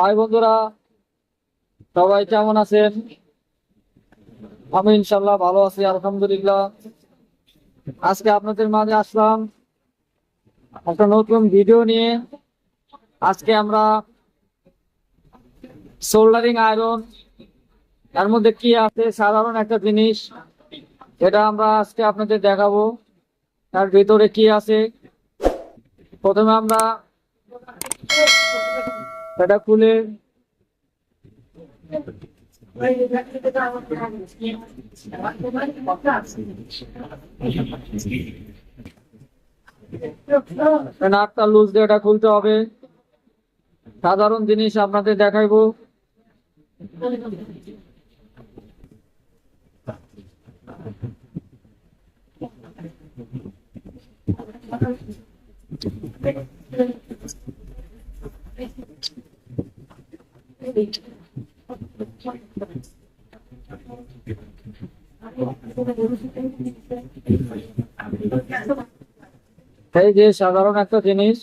High বন্ধুরা, সবাই কেমন আছেন? আমি ইনশাল্লাহ ভালো আছি, আলহামদুলিল্লাহ। আজকে আপনাদের মাঝে আসলাম একটা নতুন ভিডিও নিয়ে। আজকে আমরা সোল্ডারিং আয়রন, এর মধ্যে কি আছে? সাধারণ একটা জিনিস, এটা আমরা আজকে আপনাদের দেখাবো। তার ভিতরে কি আছে? প্রথমে আমরা এটা খুলে নাটটা লুজ দিয়ে খুলতে হবে। সাধারণ জিনিস আপনাদের দেখাইবো। এই যে সাধারণ একটা জিনিস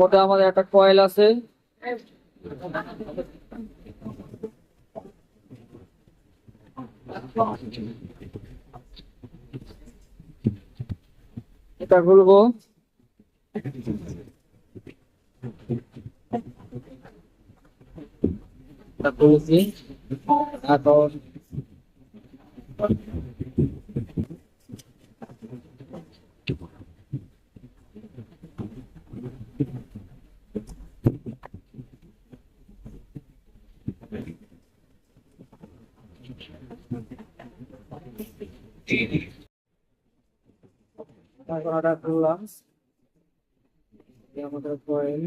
মধ্যে আমাদের একটা কয়েল আছে। এটা খুলবো। এটা খুলছি এখন এখন এটা খুললাম এই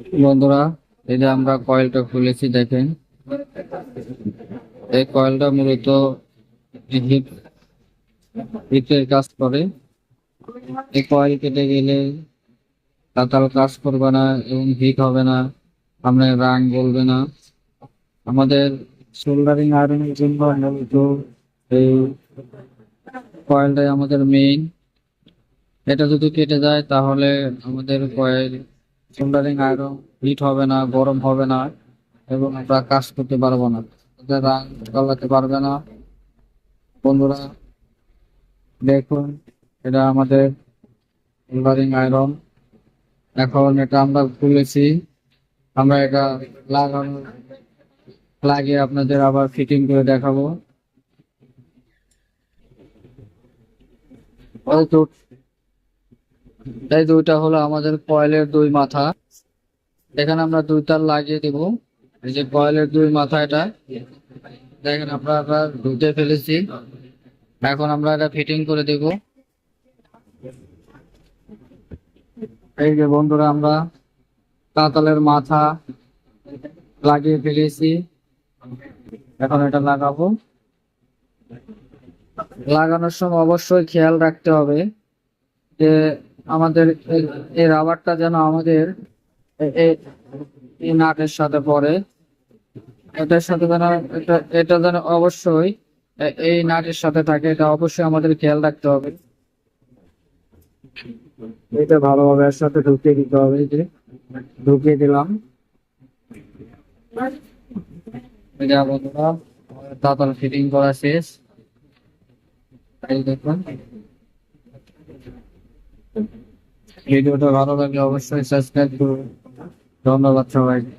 বন্ধুরা, এই যে আমরা কয়েলটা খুলেছি, দেখেন। এই কয়েলটা মূলত হিট হিটের কাজ করে। এই কয়েল কেটে গেলে তাতাল কাজ করবে না এবং হিট হবে না আপনার রাং বলবে না। আমাদের সোল্ডারিং আয়রনের জন্য মূলত এই কয়েলটাই আমাদের মেইন এটা যদি কেটে যায়, তাহলে আমাদের কয়েল সোল্ডারিং আয়রন হিট হবে না, গরম হবে না এবং আমরা কাজ করতে পারব না। রাং চালাতে পারবে না। বন্ধুরা, দেখুন, এটা আমাদের সোল্ডারিং আয়রন এখন এটা আমরা খুলেছি। আমরা এটা লাগানো লাগিয়ে আপনাদের আবার ফিটিং করে দেখাবো। এই দুইটা হলো আমাদের কয়েলের দুই মাথা। এখানে আমরা দুই তার লাগিয়ে দিব। এই যে কয়েলের দুই মাথা এটা। দেখেন আমরা আমরা ধুতে ফেলেছি। এখন আমরা এটা ফিটিং করে দিব। এই যে বন্ধুরা, আমরা তাতালের মাথা লাগিয়ে ফেলেছি। এখন এটা লাগাবো। লাগানোর সময় অবশ্যই খেয়াল রাখতে হবে যে আমাদের এই- রাবারটা যেন আমাদের এই নাটের সাথে পড়ে। এটার সাথে যেন এটা এটা যেন অবশ্যই এই নাটের সাথে থাকে এটা অবশ্যই আমাদের খেয়াল রাখতে হবে। এটা ভালোভাবে এর সাথে ঢুকিয়ে দিতে হবে যে। ঢুকিয়ে দিলাম। বন্ধুরা তাতাল ফিটিং করা শেষ। এই দেখুন। ভিডিওটা ভালো লাগলে অবশ্যই সাবস্ক্রাইব করুন। ধন্যবাদ সবাইকে।